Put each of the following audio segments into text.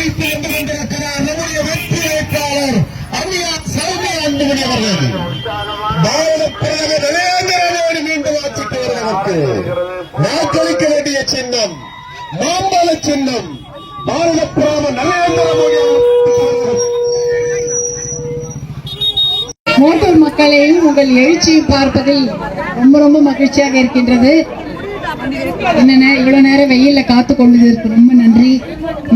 வைத்து வந்து கொண்டிருக்கிறார் நம்முடைய வெற்றி வேட்பாளர் அம்மையா சௌமியா அன்புமணி அவர்கள். பாரத பிரதமர் நரேந்திர மோடி மீண்டும் ஆட்சிக்கு வருவதற்கு வாக்களிக்க வேண்டிய சின்னம் மாம்பழ சின்னம் பாரத பிரதமர் நரேந்திர மோடி மோட்டூர் மக்களையும் உங்கள் எழுச்சியை பார்ப்பதில் ரொம்ப ரொம்ப மகிழ்ச்சியாக இருக்கின்றது. என்ன இவ்வளவு நேரம் வெயிலில் காத்து கொண்டதற்கு ரொம்ப நன்றி.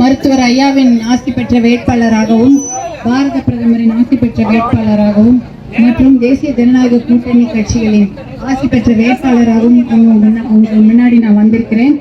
மருத்துவர் ஐயாவின் ஆசி பெற்ற வேட்பாளராகவும் பாரத பிரதமரின் ஆசி பெற்ற வேட்பாளராகவும் மற்றும் தேசிய ஜனநாயக கூட்டணி கட்சிகளின் ஆசி பெற்ற வேட்பாளராகவும் உங்களுக்கு முன்னாடி நான் வந்திருக்கிறேன்.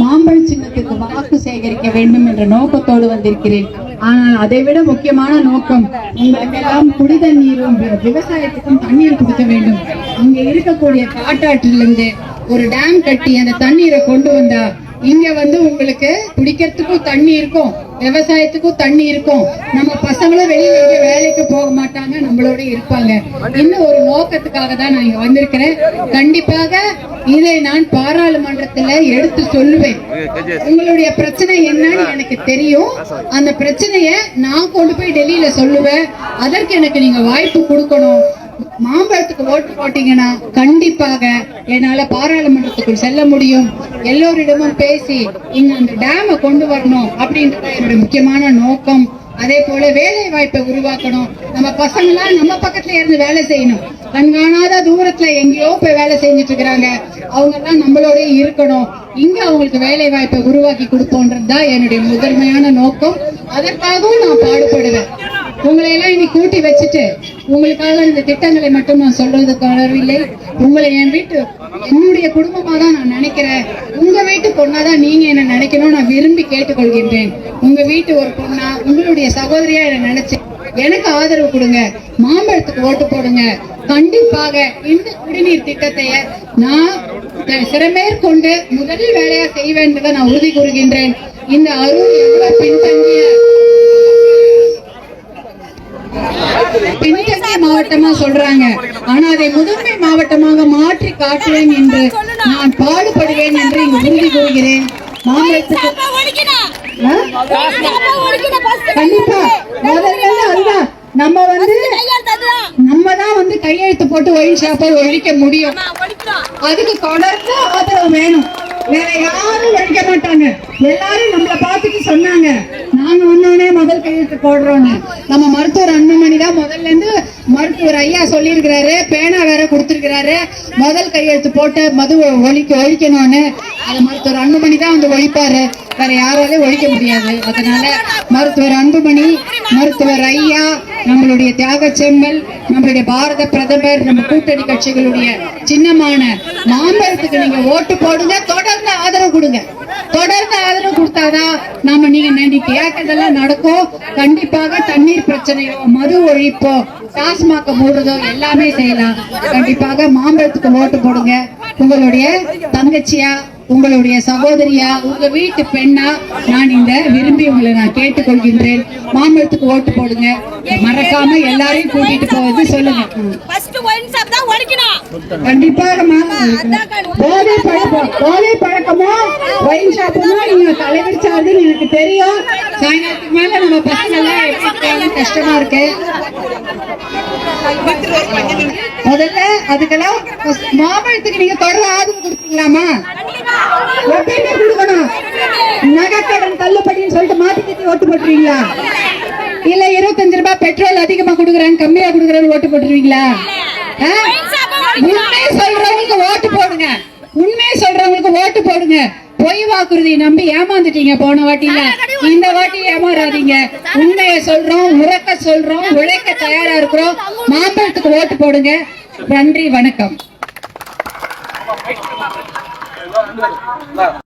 மாம்பழ சின்னத்துக்கு வாக்கு சேகரிக்க வேண்டும் என்ற நோக்கத்தோடு வந்திருக்கிறேன். ஆனால் அதை விட முக்கியமான நோக்கம் உங்களுக்கெல்லாம் புனித நீரும் விவசாயத்துக்கும் தண்ணீர் கொடுக்க வேண்டும். அங்கே இருக்கக்கூடிய காட்டாற்றிலிருந்து ஒரு டேம் கட்டி அந்த தண்ணீரை கொண்டு வந்தா இங்க வந்து உங்களுக்கு குடிக்கிறதுக்கும் தண்ணி இருக்கும் விவசாயத்துக்கும் தண்ணி இருக்கும். நம்ம பசங்களும் வெளியில எங்க வேலைக்கு போக மாட்டாங்க நம்மளோட இருப்பாங்க. இன்னும் ஒரு நோக்கத்துக்காக தான் நான் இங்க வந்திருக்கிறேன். கண்டிப்பாக இதை நான் பாராளுமன்றத்துல எடுத்து சொல்லுவேன். உங்களுடைய பிரச்சனை என்னன்னு எனக்கு தெரியும். அந்த பிரச்சனைய நான் கொண்டு போய் டெல்லியில சொல்லுவேன். அதற்கு எனக்கு நீங்க வாய்ப்பு கொடுக்கணும். மாம்பழத்துக்கு ஓட்டு போட்டீங்கன்னா கண்டிப்பாக என்னால பாராளுமன்றத்துக்குள் செல்ல முடியும். எல்லோரிடமும் பேசி இங்க அந்த டேமை கொண்டு வரணும் அப்படின்றது என்னுடைய முக்கியமான நோக்கம். அதே போல வேலை வாய்ப்பை உருவாக்கணும். நம்ம பசங்களாம் நம்ம பக்கத்துல இருந்து வேலை செய்யணும். கண்காணாத தூரத்துல எங்கேயோ போய் வேலை செஞ்சுட்டு இருக்கிறாங்க. அவங்க எல்லாம் நம்மளோட இருக்கணும். இங்க அவங்களுக்கு வேலை வாய்ப்பை உருவாக்கி கொடுப்போன்றது தான் என்னுடைய முதன்மையான நோக்கம். அதற்காகவும் நான் பாடுபடுவேன். உங்களை எல்லாம் இன்னைக்கு கூட்டி வச்சுட்டு உங்களுக்காக இந்த திட்டங்களை மட்டும் நான் சொல்றதுக்கு வரவில்லை உங்களை என் வீட்டு என்னுடைய குடும்பமா தான் நான் நினைக்கிறேன். உங்க வீட்டு பொண்ணா தான் நீங்க என்ன நினைக்கணும் நான் விரும்பி கேட்டுக்கொள்கின்றேன். உங்க வீட்டு ஒரு பொண்ணா உங்களுடைய சகோதரியா என்ன நினைச்சேன் எனக்கு ஆதரவு கொடுங்க. மாம்பழத்துக்கு ஓட்டு போடுங்க. கண்டிப்பாக இந்த குடிநீர் திட்டத்தை நான் சிறமேற்கொண்டு முதல் வேலையா செய்வேன் நான் உறுதி கூறுகின்றேன். இந்த அருள் எவ்வளவு பின்தங்கிய பின்தங்கிய மாவட்டமா சொல்றாங்க. ஆனா அதை முதன்மை மாவட்டமாக மாற்றி காட்டுவேன் என்று நான் பாடுபடுவேன் என்று உறுதி கூறுகிறேன்? கண்டிப்பா முதல்ல அதுதான் நம்ம வந்து நம்ம தான் வந்து கையெழுத்து போட்டு ஒயின் ஷாப்பை ஒழிக்க முடியும். அதுக்கு தொடர்ந்து ஆதரவு வேணும். வேற யாரும் நடிக்க மாட்டாங்க. எல்லாரும் நம்மள பார்த்துட்டு சொன்னாங்க. நாங்க ஒன்னே முதல் கையெழுத்து போடுறோம்னு. நம்ம மருத்துவர் அன்புமணி தான் முதல்ல இருந்து மருத்துவர் ஐயா சொல்லியிருக்கிறாரு. பேனா வேற கொடுத்திருக்கிறாரு. முதல் கையெழுத்து போட்டு மது ஒழிக்க ஒழிக்கணும்னு. அதை மருத்துவர் அன்புமணி தான் வந்து ஒழிப்பாரு. வேற யாராலையும் ஒழிக்க முடியாது. அதனால மருத்துவர் அன்புமணி மருத்துவர் ஐயா நம்மளுடைய தியாக செம்மல் நம்மளுடைய பாரத பிரதமர் நம்ம கூட்டணி கட்சிகளுடைய சின்னமான மாம்பழத்துக்கு நீங்க ஓட்டு போடுங்க. தொடர்ந்து ஆதரவு கொடுங்க. தொடர்ந்து ஆதரவு கொடுத்தாதான் நாம நீங்க நீங்க கேட்டதெல்லாம் நடக்கும். கண்டிப்பாக தண்ணீர் பிரச்சனையோ மது ஒழிப்போ டாஸ்மாக மூடுறதோ எல்லாமே செய்யலாம். கண்டிப்பாக மாம்பழத்துக்கு ஓட்டு போடுங்க. உங்களுடைய தங்கச்சியா உங்களுடைய சகோதரியா உங்க வீட்டு பெண்ணா நான் இந்த விரும்பி உங்களை நான் கேட்டுக்கொள்கின்றேன். மாம்பழத்துக்கு ஓட்டு போடுங்க. மறக்காம எல்லாரையும் கூட்டிட்டு போவது சொல்லுங்க. கண்டிப்பாக போதை பழக்கம் போதை பழக்கமோ? ஒயின் ஷாப்புமோ நீங்க தலைவர் சார்ஜுன்னு எனக்கு தெரியும். சாயங்காலத்துக்கு மேல நம்ம பசங்க எல்லாம் எப்படி இருக்காங்க கஷ்டமா இருக்கு. முதல்ல அதுக்கெல்லாம் மாம்பழத்துக்கு நீங்க தொடர்ந்து ஆதரவு கொடுத்தீங்களாமா எப்பயுமே கொடுக்கணும். நகைக்கடன் தள்ளுபடின்னு சொல்லிட்டு மாத்தி கட்டி ஓட்டு போட்டுருவீங்களா? இல்ல இருபத்தஞ்சு ரூபாய் பெட்ரோல் அதிகமா கொடுக்குறாங்க கம்மியா கொடுக்குறாங்க ஓட்டு போட்டுருவீங்களா? ஆ? உண்மையை சொல்றவங்களுக்கு ஓட்டு போடுங்க. உண்மையை சொல்றவங்களுக்கு ஓட்டு போடுங்க. பொய் வாக்குறுதி நம்பி ஏமாந்துட்டீங்க போன வாட்டியில இந்த வாட்டி ஏமாறாதீங்க. உண்மையை சொல்றோம் உறக்க சொல்றோம் உழைக்க தயாரா இருக்கிறோம். மாம்பழத்துக்கு ஓட்டு போடுங்க. நன்றி வணக்கம். được vâng.